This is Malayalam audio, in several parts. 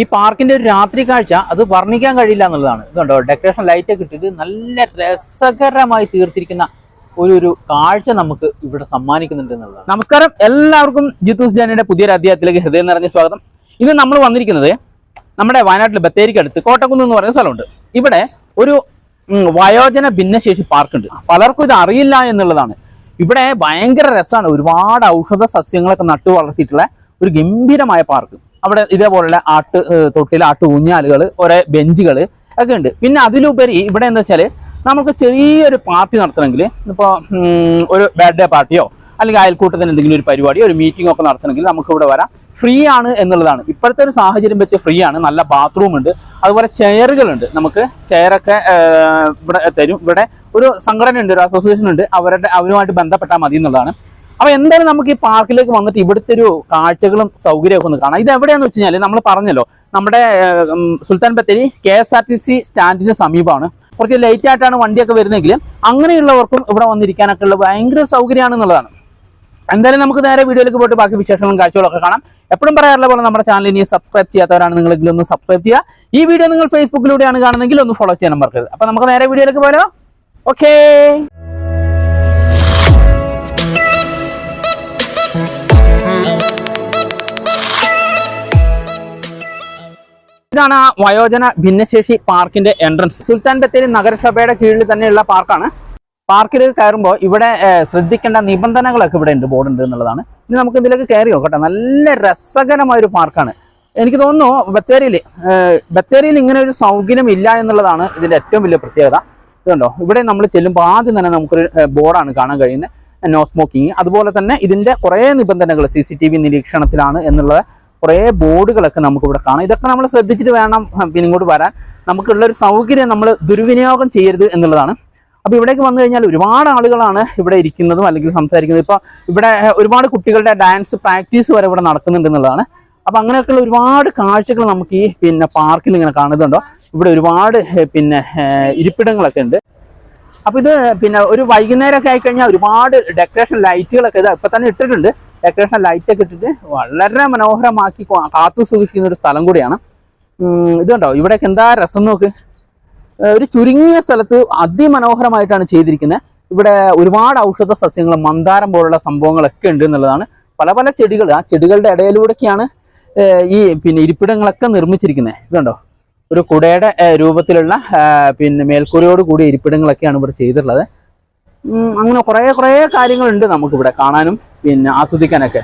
ഈ പാർക്കിന്റെ ഒരു രാത്രി കാഴ്ച അത് വർണിക്കാൻ കഴിയില്ല എന്നുള്ളതാണ്. ഇതുണ്ടോ ഡെക്കറേഷൻ ലൈറ്റ് ഒക്കെ ഇട്ടിട്ട് നല്ല രസകരമായി തീർത്തിരിക്കുന്ന ഒരു ഒരു കാഴ്ച നമുക്ക് ഇവിടെ സമ്മാനിക്കുന്നുണ്ട് എന്നുള്ളതാണ്. നമസ്കാരം. എല്ലാവർക്കും ജിത്തൂസ് ജാനിയുടെ പുതിയൊരു അധ്യായത്തിലേക്ക് ഹൃദയം നിറഞ്ഞ സ്വാഗതം. ഇന്ന് നമ്മൾ വന്നിരിക്കുന്നത് നമ്മുടെ വയനാട്ടിൽ ബത്തേരിക്കടുത്ത് കോട്ടക്കുന്ന് എന്ന് പറയുന്ന സ്ഥലമുണ്ട്. ഇവിടെ ഒരു വയോജന ഭിന്നശേഷി പാർക്കുണ്ട്. പലർക്കും ഇത് അറിയില്ല എന്നുള്ളതാണ്. ഇവിടെ ഭയങ്കര രസമാണ്. ഒരുപാട് ഔഷധ സസ്യങ്ങളൊക്കെ നട്ടു വളർത്തിയിട്ടുള്ള ഒരു ഗംഭീരമായ പാർക്ക്. അവിടെ ഇതേപോലുള്ള ആട്ട് തൊട്ടിൽ ആട്ട് ഊഞ്ഞാലുകൾ ഒരേ ബെഞ്ചുകൾ ഒക്കെ ഉണ്ട്. പിന്നെ അതിലുപരി ഇവിടെ എന്താ വെച്ചാൽ നമുക്ക് ചെറിയൊരു പാർട്ടി നടത്തണമെങ്കിൽ ഇപ്പോൾ ഒരു ബർത്ത്ഡേ പാർട്ടിയോ അല്ലെങ്കിൽ അയൽക്കൂട്ടത്തിന് എന്തെങ്കിലും ഒരു പരിപാടിയോ ഒരു മീറ്റിംഗ് ഒക്കെ നടത്തണമെങ്കിൽ നമുക്ക് ഇവിടെ വരാം. ഫ്രീ ആണ് എന്നുള്ളതാണ്. ഇപ്പോഴത്തെ ഒരു സാഹചര്യം പറ്റിയ ഫ്രീ ആണ്. നല്ല ബാത്റൂം ഉണ്ട്. അതുപോലെ ചെയറുകളുണ്ട് നമുക്ക് ചെയറൊക്കെ ഇവിടെ തരും. ഇവിടെ ഒരു സംഘടന ഉണ്ട് ഒരു അസോസിയേഷൻ ഉണ്ട്. അവരുടെ അവരുമായിട്ട് ബന്ധപ്പെട്ടാൽ മതി എന്നുള്ളതാണ്. അപ്പൊ എന്തായാലും നമുക്ക് ഈ പാർക്കിലേക്ക് വന്നിട്ട് ഇവിടുത്തെ ഒരു കാഴ്ചകളും സൗകര്യമൊക്കെ ഒന്ന് കാണാം. ഇത് എവിടെയാന്ന് വെച്ച് കഴിഞ്ഞാൽ നമ്മൾ പറഞ്ഞല്ലോ നമ്മുടെ Sultan Bathery K S R T C സ്റ്റാൻഡിന് സമീപമാണ്. കുറച്ച് ലേറ്റ് ആയിട്ടാണ് വണ്ടിയൊക്കെ വരുന്നതെങ്കിൽ അങ്ങനെയുള്ളവർക്കും ഇവിടെ വന്നിരിക്കാനൊക്കെ ഉള്ള ഭയങ്കര സൗകര്യമാണെന്നുള്ളതാണ്. എന്തായാലും നമുക്ക് നേരെ വീഡിയോയിലേക്ക് പോയിട്ട് ബാക്കി വിശേഷങ്ങളും കാഴ്ചകളൊക്കെ കാണാം. എപ്പോഴും പറയാറുള്ള പോലെ നമ്മുടെ ചാനൽ ഇനി സബ്സ്ക്രൈബ് ചെയ്യാത്തവരാണ് നിങ്ങളെങ്കിലും ഒന്ന് സബ്സ്ക്രൈബ് ചെയ്യുക. ഈ വീഡിയോ നിങ്ങൾ ഫേസ്ബുക്കിലൂടെയാണ് കാണുന്നതെങ്കിൽ ഒന്ന് ഫോളോ ചെയ്യാൻ മറക്കരുത്. അപ്പൊ നമുക്ക് നേരെ വീഡിയോയിലേക്ക് പോലോ ഓക്കേ ഇതാണ് ആ വയോജന ഭിന്നശേഷി പാർക്കിന്റെ എൻട്രൻസ് സുൽത്താൻ ബത്തേരി നഗരസഭയുടെ കീഴിൽ തന്നെയുള്ള പാർക്കാണ്. പാർക്കിൽ കയറുമ്പോൾ ഇവിടെ ശ്രദ്ധിക്കേണ്ട നിബന്ധനകളൊക്കെ ഇവിടെ ഉണ്ട് ബോർഡ് ഉണ്ട് എന്നുള്ളതാണ്. ഇനി നമുക്ക് ഇതിലേക്ക് കയറി നോക്കട്ടെ. നല്ല രസകരമായ ഒരു പാർക്കാണ്. എനിക്ക് തോന്നുന്നു ബത്തേരിയിൽ ബത്തേരിയിൽ ഇങ്ങനെ ഒരു സൗകര്യം ഇല്ല എന്നുള്ളതാണ് ഇതിന്റെ ഏറ്റവും വലിയ പ്രത്യേകത. ഇതുണ്ടോ ഇവിടെ നമ്മൾ ചെല്ലുമ്പോൾ ആദ്യം തന്നെ നമുക്കൊരു ബോർഡാണ് കാണാൻ കഴിയുന്നത്. No smoking. അതുപോലെ തന്നെ ഇതിന്റെ കുറേ നിബന്ധനകൾ സി സി ടി വി നിരീക്ഷണത്തിലാണ് എന്നുള്ള കുറേ ബോർഡുകളൊക്കെ നമുക്ക് ഇവിടെ കാണാം. ഇതൊക്കെ നമ്മൾ ശ്രദ്ധിച്ചിട്ട് വേണം പിന്നെ ഇങ്ങോട്ട് വരാൻ. നമുക്കുള്ള ഒരു സൗകര്യം നമ്മൾ ദുർവിനിയോഗം ചെയ്യരുത് എന്നുള്ളതാണ്. അപ്പോൾ ഇവിടേക്ക് വന്നു കഴിഞ്ഞാൽ ഒരുപാട് ആളുകളാണ് ഇവിടെ ഇരിക്കുന്നതും അല്ലെങ്കിൽ സംസാരിക്കുന്നതും. ഇപ്പോൾ ഇവിടെ ഒരുപാട് കുട്ടികളുടെ ഡാൻസ് പ്രാക്ടീസ് വരെ ഇവിടെ നടക്കുന്നുണ്ട് എന്നുള്ളതാണ്. അപ്പോൾ അങ്ങനെയൊക്കെയുള്ള ഒരുപാട് കാഴ്ചകൾ നമുക്ക് ഈ പിന്നെ പാർക്കിൽ ഇങ്ങനെ കാണുന്നുണ്ടോ. ഇവിടെ ഒരുപാട് പിന്നെ ഇരിപ്പിടങ്ങളൊക്കെ ഉണ്ട്. അപ്പോൾ ഇത് പിന്നെ ഒരു വൈകുന്നേരമൊക്കെ ആയിക്കഴിഞ്ഞാൽ ഒരുപാട് ഡെക്കറേഷൻ ലൈറ്റുകളൊക്കെ ഇത് ഇപ്പൊ തന്നെ ഇട്ടിട്ടുണ്ട്. ഡെക്കറേഷൻ ലൈറ്റ് ഒക്കെ ഇട്ടിട്ട് വളരെ മനോഹരമാക്കി കാത്തു സൂക്ഷിക്കുന്ന ഒരു സ്ഥലം കൂടിയാണ്. ഇതുണ്ടോ? ഇവിടെയൊക്കെ എന്താ രസം നോക്ക്? ഒരു ചുരുങ്ങിയ സ്ഥലത്ത് അതിമനോഹരമായിട്ടാണ് ചെയ്തിരിക്കുന്നത്. ഇവിടെ ഒരുപാട് ഔഷധ സസ്യങ്ങൾ മന്ദാരം പോലുള്ള സംഭവങ്ങളൊക്കെ ഉണ്ട് എന്നുള്ളതാണ് പല പല ചെടികൾ. ആ ചെടികളുടെ ഇടയിലൂടെയൊക്കെയാണ് ഈ പിന്നെ ഇരിപ്പിടങ്ങളൊക്കെ നിർമ്മിച്ചിരിക്കുന്നത്. ഇതുണ്ടോ? ഒരു കുടയുടെ രൂപത്തിലുള്ള പിന്നെ മേൽക്കൂരയോട് കൂടിയ ഇരിപ്പിടങ്ങളൊക്കെയാണ് ഇവിടെ ചെയ്തിട്ടുള്ളത്. അങ്ങനെ കുറേ കുറേ കാര്യങ്ങളുണ്ട് നമുക്കിവിടെ കാണാനും പിന്നെ ആസ്വദിക്കാനൊക്കെ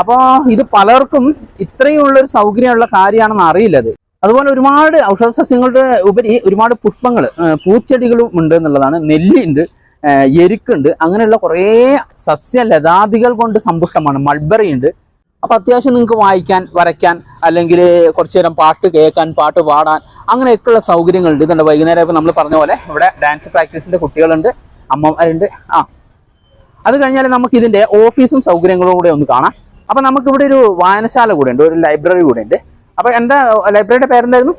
അപ്പോൾ ഇത് പലർക്കും ഇത്രയും ഉള്ള ഒരു സൗകര്യമുള്ള കാര്യമാണെന്ന് അറിയില്ല അത് അതുപോലെ ഒരുപാട് ഔഷധ സസ്യങ്ങളുടെ ഉപരി ഒരുപാട് പുഷ്പങ്ങൾ പൂച്ചെടികളും ഉണ്ട് എന്നുള്ളതാണ്. നെല്ലിയുണ്ട് ഏഹ് എരുക്കുണ്ട് അങ്ങനെയുള്ള കുറേ സസ്യലതാദികൾ കൊണ്ട് സമ്പുഷ്ടമാണ്. മൾബറി ഉണ്ട്. അപ്പോൾ അത്യാവശ്യം നിങ്ങൾക്ക് വായിക്കാൻ വരയ്ക്കാൻ അല്ലെങ്കിൽ കുറച്ചു നേരം പാട്ട് കേൾക്കാൻ പാട്ട് പാടാൻ അങ്ങനെയൊക്കെയുള്ള സൗകര്യങ്ങളുണ്ട്. ഇതുണ്ട് വൈകുന്നേരം ഇപ്പൊ നമ്മൾ പറഞ്ഞ പോലെ ഇവിടെ ഡാൻസ് പ്രാക്ടീസിന്റെ കുട്ടികളുണ്ട്. അമ്മമാരുണ്ട്. ആ. അത് കഴിഞ്ഞാൽ നമുക്ക് ഇതിന്റെ ഓഫീസും സൗകര്യങ്ങളും കൂടെ ഒന്ന് കാണാം. അപ്പൊ നമുക്ക് ഇവിടെ ഒരു വായനശാല കൂടെ ഉണ്ട് ഒരു ലൈബ്രറി കൂടെ ഉണ്ട്. അപ്പൊ എന്താ ലൈബ്രറിയുടെ പേരെന്തായിരുന്നു?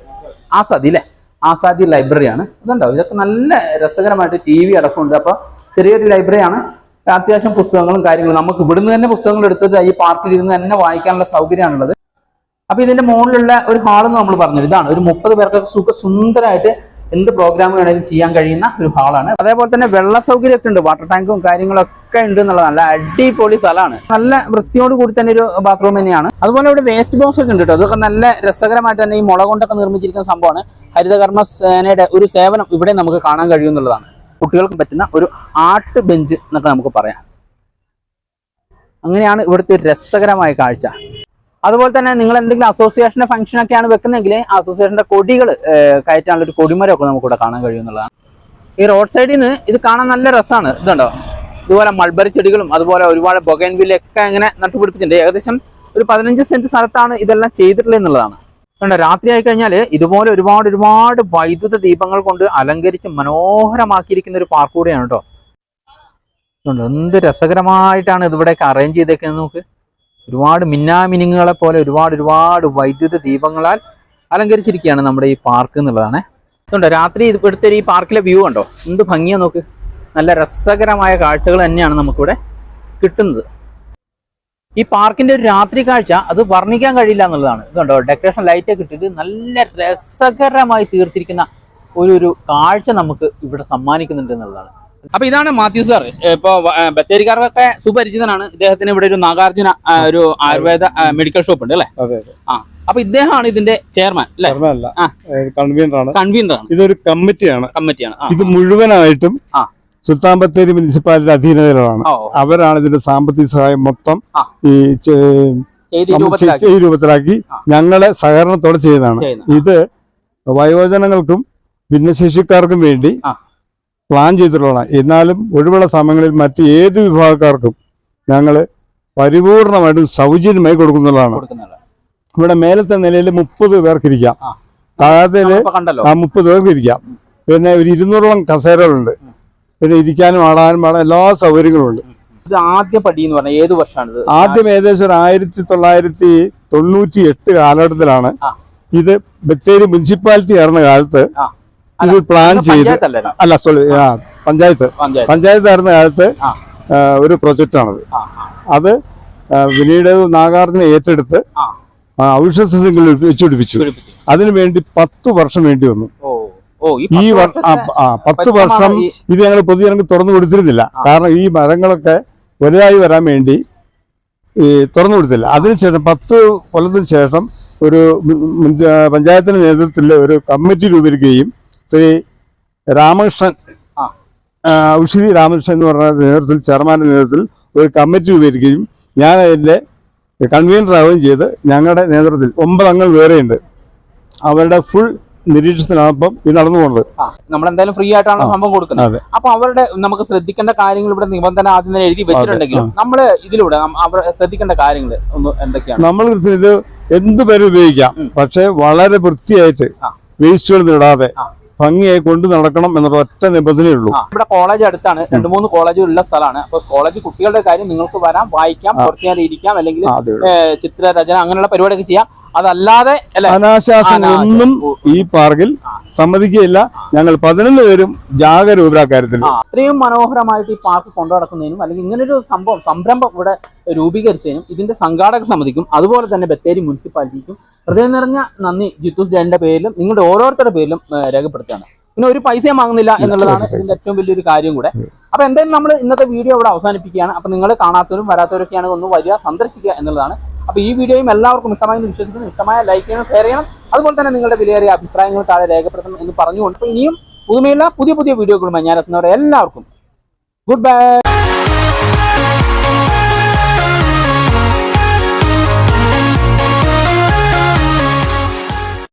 ആസാദി അല്ലേ ആസാദി ലൈബ്രറിയാണ് അതുണ്ടാവും ഇതൊക്കെ നല്ല രസകരമായിട്ട് ടി വി അടക്കമുണ്ട്. അപ്പൊ ചെറിയൊരു ലൈബ്രറിയാണ് അത്യാവശ്യം പുസ്തകങ്ങളും കാര്യങ്ങളും. നമുക്ക് ഇവിടുന്ന് തന്നെ പുസ്തകങ്ങൾ എടുത്തത് ഈ പാർക്കിൽ ഇരുന്ന് തന്നെ വായിക്കാനുള്ള സൗകര്യമാണുള്ളത് അപ്പൊ ഇതിന്റെ മുകളിലുള്ള ഒരു ഹാൾ എന്ന് നമ്മൾ പറഞ്ഞത് ഇതാണ്. ഒരു മുപ്പത് പേർക്കൊക്കെ സുഖ സുന്ദരമായിട്ട് എന്ത് പ്രോഗ്രാം വേണമെങ്കിലും ചെയ്യാൻ കഴിയുന്ന ഒരു ഹാളാണ്. അതേപോലെ തന്നെ വെള്ള സൗകര്യമൊക്കെ ഉണ്ട് വാട്ടർ ടാങ്കും കാര്യങ്ങളൊക്കെ ഉണ്ട് എന്നുള്ളത് നല്ല അടിപൊളി സ്ഥലമാണ്. നല്ല വൃത്തിയോട് കൂടി തന്നെ ഒരു ബാത്റൂം തന്നെയാണ്. അതുപോലെ ഇവിടെ വേസ്റ്റ് ബോക്സ് ഒക്കെ ഉണ്ട് കേട്ടോ. അതൊക്കെ നല്ല രസകരമായിട്ട് തന്നെ ഈ മുള കൊണ്ടൊക്കെ നിർമ്മിച്ചിരിക്കുന്ന സംഭവമാണ്. ഹരിതകർമ്മ സേനയുടെ ഒരു സേവനം ഇവിടെ നമുക്ക് കാണാൻ കഴിയുമെന്നുള്ളതാണ് കുട്ടികൾക്ക് പറ്റുന്ന ഒരു ആർട്ട് ബെഞ്ച് എന്നൊക്കെ നമുക്ക് പറയാം. അങ്ങനെയാണ് ഇവിടുത്തെ ഒരു രസകരമായ കാഴ്ച. അതുപോലെ തന്നെ നിങ്ങൾ എന്തെങ്കിലും അസോസിയേഷന്റെ ഫംഗ്ഷൻ ഒക്കെയാണ് വെക്കുന്നതെങ്കിൽ അസോസിയേഷന്റെ കൊടികൾ കയറ്റാനുള്ള ഒരു കൊടിമരമൊക്കെ നമുക്ക് ഇവിടെ കാണാൻ കഴിയുമെന്നുള്ളതാണ് ഈ റോഡ് സൈഡിൽ നിന്ന് ഇത് കാണാൻ നല്ല രസമാണ്. ഇതുണ്ടോ? ഇതുപോലെ മൾബറി ചെടികളും അതുപോലെ ഒരുപാട് ബൊഗൈൻവില്ലൊക്കെ ഇങ്ങനെ നട്ടുപിടിപ്പിച്ചിട്ടുണ്ട്. ഏകദേശം ഒരു പതിനഞ്ച് സെന്റ് സ്ഥലത്താണ് ഇതെല്ലാം ചെയ്തിട്ടുള്ളത് എന്നുള്ളതാണ്. രാത്രി ആയി കഴിഞ്ഞാൽ ഇതുപോലെ ഒരുപാട് ഒരുപാട് വൈദ്യുത ദീപങ്ങൾ കൊണ്ട് അലങ്കരിച്ച് മനോഹരമാക്കിയിരിക്കുന്ന ഒരു പാർക്ക് കൂടിയാണ് കേട്ടോ. എന്ത് രസകരമായിട്ടാണ് ഇതിവിടെയൊക്കെ അറേഞ്ച് ചെയ്തേക്കുന്നത് നോക്ക്. ഒരുപാട് മിന്നാമിനുങ്ങളെ പോലെ ഒരുപാട് ഒരുപാട് വൈദ്യുത ദീപങ്ങളാൽ അലങ്കരിച്ചിരിക്കുകയാണ് നമ്മുടെ ഈ പാർക്ക് എന്നുള്ളതാണ്. അതുകൊണ്ടോ രാത്രി ഇവിടുത്തെ ഈ പാർക്കിലെ വ്യൂ ഉണ്ടോ എന്ത് ഭംഗിയാ നോക്ക്. നല്ല രസകരമായ കാഴ്ചകൾ തന്നെയാണ് നമുക്കിവിടെ കിട്ടുന്നത്. ഈ പാർക്കിന്റെ ഒരു രാത്രി കാഴ്ച അത് വർണിക്കാൻ കഴിയില്ല എന്നുള്ളതാണ്. ഇതുണ്ടോ? ഡെക്കറേഷൻ ലൈറ്റ് ഒക്കെ ഇട്ടിട്ട് നല്ല രസകരമായി തീർത്തിരിക്കുന്ന ഒരു ഒരു കാഴ്ച നമുക്ക് ഇവിടെ സമ്മാനിക്കുന്നുണ്ട് എന്നുള്ളതാണ്. അപ്പൊ ഇതാണ് മാത്യു സാർ. ഇപ്പൊ ബത്തേരിക്കാർക്കൊക്കെ സുപരിചിതനാണ്. ഇദ്ദേഹത്തിന് ഇവിടെ ഒരു നാഗാർജുന ഒരു ആയുർവേദ മെഡിക്കൽ ഷോപ്പ് ഉണ്ട് അല്ലേ? ആ അപ്പൊ ഇദ്ദേഹമാണ് ഇതിന്റെ ചെയർമാൻ. കൺവീനർ ആണ് കൺവീനർ ആണ് ഇതൊരു കമ്മിറ്റിയാണ്. കമ്മിറ്റിയാണ്. ഇത് മുഴുവനായിട്ടും. സുൽത്താൻ ബത്തേരി മുനിസിപ്പാലിറ്റി അധീനതയിലാണ്. അവരാണ് ഇതിന്റെ സാമ്പത്തിക സഹായം മൊത്തം ഈ ഈ രൂപത്തിലാക്കി. ഞങ്ങളെ സഹകരണത്തോടെ ചെയ്തതാണ്. ഇത് വയോജനങ്ങൾക്കും ഭിന്നശേഷിക്കാർക്കും വേണ്ടി. പ്ലാൻ ചെയ്തിട്ടുള്ളതാണ്. എന്നാലും ഒഴിവുള്ള സമയങ്ങളിൽ മറ്റ് ഏത് വിഭാഗക്കാർക്കും ഞങ്ങൾ പരിപൂർണമായിട്ടും സൗജന്യമായി കൊടുക്കുന്നതാണ്. ഇവിടെ മേലത്തെ നിലയിൽ മുപ്പത് പേർക്ക് ഇരിക്കാം. ആ. താഴത്തെ ആ മുപ്പത് പേർക്ക് ഇരിക്കാം. പിന്നെ ഒരു ഇരുന്നൂറോളം കസേരകളുണ്ട്. പിന്നെ ഇരിക്കാനും ആടാനും പാടാൻ എല്ലാ സൗകര്യങ്ങളും ഉണ്ട്. ഇത് ആദ്യ പടി എന്ന് പറഞ്ഞാൽ ഏത് വർഷമാണ് ആദ്യം ഏകദേശം ഒരു ആയിരത്തി തൊള്ളായിരത്തി തൊണ്ണൂറ്റി എട്ട് കാലഘട്ടത്തിലാണ് ഇത് ബത്തേരി മുനിസിപ്പാലിറ്റി ആയിരുന്ന കാലത്ത്. ഇത് പ്ലാൻ ചെയ്ത് അല്ല സോറി പഞ്ചായത്ത് പഞ്ചായത്ത്. പഞ്ചായത്ത്. ആയിരുന്ന കാലത്ത് ഒരു പ്രൊജക്റ്റാണത്. അത് വിനീട് നാഗാർജുന ഏറ്റെടുത്ത് ഔഷധസസ്യങ്ങൾ ആ, ഔഷധ സസ്യങ്ങൾ വെച്ചുപിടിപ്പിച്ചു. അതിനു വേണ്ടി പത്ത് വർഷം വേണ്ടി വന്നു. ഈ പത്ത് വർഷം ഇത് ഞങ്ങൾ പൊതുജനങ്ങൾ തുറന്നു കൊടുത്തിരുന്നില്ല. കാരണം ഈ മരങ്ങളൊക്കെ വലുതായി വരാൻ വേണ്ടി ഈ തുറന്നു കൊടുത്തില്ല. അതിനുശേഷം പത്ത് കൊല്ലത്തിന് ശേഷം ഒരു പഞ്ചായത്തിന്റെ നേതൃത്വത്തിൽ ഒരു കമ്മിറ്റി രൂപീകരിക്കുകയും ശ്രീ രാമകൃഷ്ണൻ ഔഷധി രാമകൃഷ്ണൻ എന്ന് പറഞ്ഞ നേതൃത്വത്തിൽ ചെയർമാന്റെ നേതൃത്വത്തിൽ ഒരു കമ്മിറ്റി രൂപീകരിക്കുകയും ഞാൻ അതിന്റെ കൺവീനറാവുകയും ചെയ്ത് ഞങ്ങളുടെ നേതൃത്വത്തിൽ ഒമ്പത് അംഗങ്ങൾ വേറെയുണ്ട് അവരുടെ ഫുൾ നിരീക്ഷണത്തിലാണ് ഇപ്പം ഇത് നടന്നു പോകുന്നത് നമ്മളെന്തായാലും ഫ്രീ ആയിട്ടാണ്. സംഭവം കൊടുക്കുന്നത്. അപ്പൊ അവരുടെ നമുക്ക് ശ്രദ്ധിക്കേണ്ട കാര്യങ്ങൾ ഇവിടെ നിബന്ധന ആദ്യം തന്നെ എഴുതി വെച്ചിട്ടുണ്ടെങ്കിലും നമ്മൾ ഇതിലൂടെ അവർ ശ്രദ്ധിക്കേണ്ട കാര്യങ്ങൾ ഒന്ന് എന്തൊക്കെയാണ് നമ്മൾ ഇത് എന്ത് പേരും ഉപയോഗിക്കാം. പക്ഷെ വളരെ വൃത്തിയായിട്ട്. വേസ്റ്റുകൾ ഇടാതെ. ഭംഗിയായി കൊണ്ടു നടക്കണം എന്നുള്ള ഒറ്റ നിബന്ധനയുള്ളൂ ഇവിടെ കോളേജ് അടുത്താണ്. രണ്ട് മൂന്ന് കോളേജ് ഉള്ള സ്ഥലമാണ്. അപ്പൊ കോളേജ് കുട്ടികളുടെ കാര്യം നിങ്ങൾക്ക് വരാം വായിക്കാം. കുറച്ചു നേരം ഇരിക്കാം അല്ലെങ്കിൽ ചിത്രരചന അങ്ങനെയുള്ള പരിപാടിയൊക്കെ ചെയ്യാം. അതല്ലാതെ അനാശാസനൊന്നും ഈ പാർക്കിൽ. സമ്മതിക്കുകയില്ല. ഞങ്ങൾ പതിനൊന്ന് പേരും ജാഗരൂപരാ കാര്യത്തിൽ അത്രയും മനോഹരമായിട്ട് ഈ പാർക്ക് കൊണ്ടു നടക്കുന്നതിനും അല്ലെങ്കിൽ ഇങ്ങനൊരു സംഭവം സംരംഭം ഇവിടെ രൂപീകരിച്ചതിനും ഇതിന്റെ സംഘാടക സമിതിക്കും അതുപോലെ തന്നെ ബത്തേരി മുനിസിപ്പാലിറ്റിക്കും ഹൃദയം നിറഞ്ഞ നന്ദി ജിത്തുസ് ജയന്റെ പേരിലും നിങ്ങളുടെ ഓരോരുത്തരുടെ പേരിലും രേഖപ്പെടുത്തുകയാണ്. പിന്നെ ഒരു പൈസയും വാങ്ങുന്നില്ല എന്നുള്ളതാണ് ഇതിന്റെ ഏറ്റവും വലിയൊരു കാര്യം കൂടെ. അപ്പൊ എന്തായാലും നമ്മൾ ഇന്നത്തെ വീഡിയോ ഇവിടെ അവസാനിപ്പിക്കുകയാണ്. അപ്പൊ നിങ്ങൾ കാണാത്തവരും വരാത്തവരൊക്കെയാണ് ഒന്ന് വരിക സന്ദർശിക്കുക എന്നുള്ളതാണ് അപ്പൊ ഈ വീഡിയോയും എല്ലാവർക്കും ഇഷ്ടമായി വിശ്വസിക്കുന്നു. ഇഷ്ടമായ ലൈക്ക് ചെയ്യണം ഷെയർ ചെയ്യണം. അതുപോലെ തന്നെ നിങ്ങളുടെ വിലയേറിയ അഭിപ്രായങ്ങൾ താഴെ രേഖപ്പെടുത്തണം എന്ന് പറഞ്ഞുകൊണ്ട് ഇനിയും പുതുമയുള്ള പുതിയ പുതിയ വീഡിയോകളുമായി ഞാൻ എത്തുന്നവരെ എല്ലാവർക്കും ഗുഡ് ബൈ